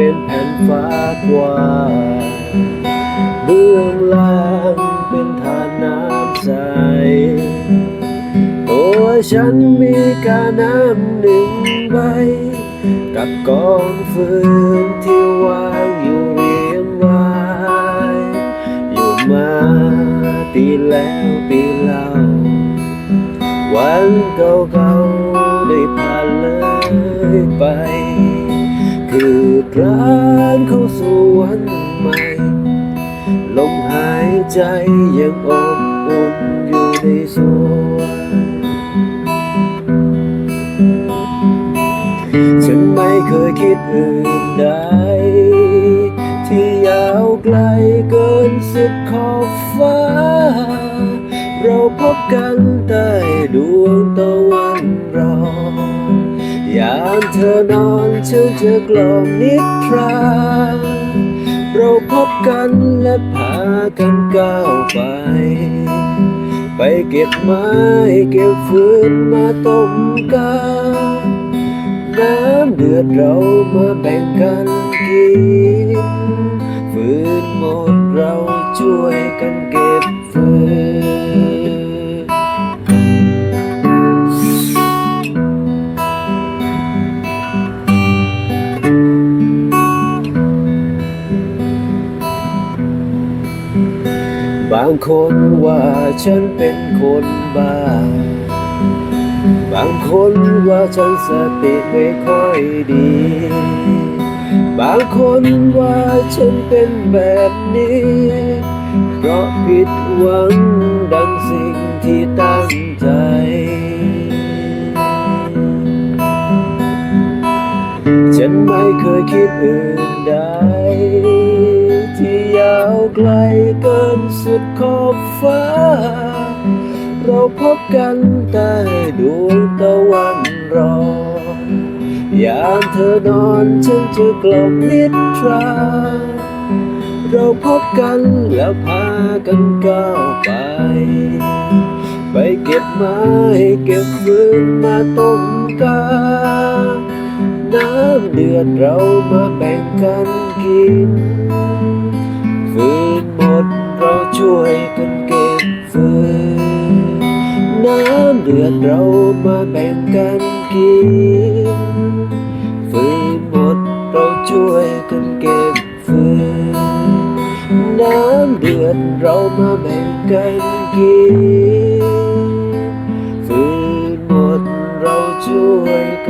เฟ้ากว้างเบื้องล่างเป็นทานน้ำใส ตัวฉันมีกาน้ำหนึ่งใบ กับกองฟืนที่วางอยู่เรียงรายอยู่มาปีแล้วปีเล่า วันเก่าๆได้ผ่านเลยไป พรานเข้าสู่วันใหม่ ลมหายใจยังอบอุ่นอยู่ในสวนฉันไม่เคยคิดอื่นใด ที่ยาวไกลเกินสุดขอบฟ้า เราพบกันใต้ดวงตะวัน อยามเธอนอนฉันจะกล่อมนิทราเราพบกันและพากันก้าวไป ไปเก็บไม้เก็บฟืนมาต้มกาน้ำเดือดเรามาแบ่งกันกินฟืนหมด บางคนว่าฉันเป็นคนบ้า บางคนว่าฉันสติไม่ค่อยดี บางคนว่าฉันเป็นแบบนี้ เพราะผิดหวังดังสิ่งที่ตั้งใจฉันไม่เคยคิดอื่นใดาวไกลเกินสุดขอบฟ้า เราพบกันใต้ดวงตะวันรอยามเธอนอนฉันจะกล่อมนิทรา เราพบกันแล้วพากันก้าวไป ไปเก็บไม้เก็บฟืนมาต้มกา น้ำเดือดเรามาแบ่งกันกิน ช่วยกันเก็บฟืนน้ำเดือดเรามาแบ่งกันกินฟืนหมดเราช่วยกันเก็บฟืนน้ำเดือดเรามาแบ่งกันกินฟืนหมดเราช่วยกัน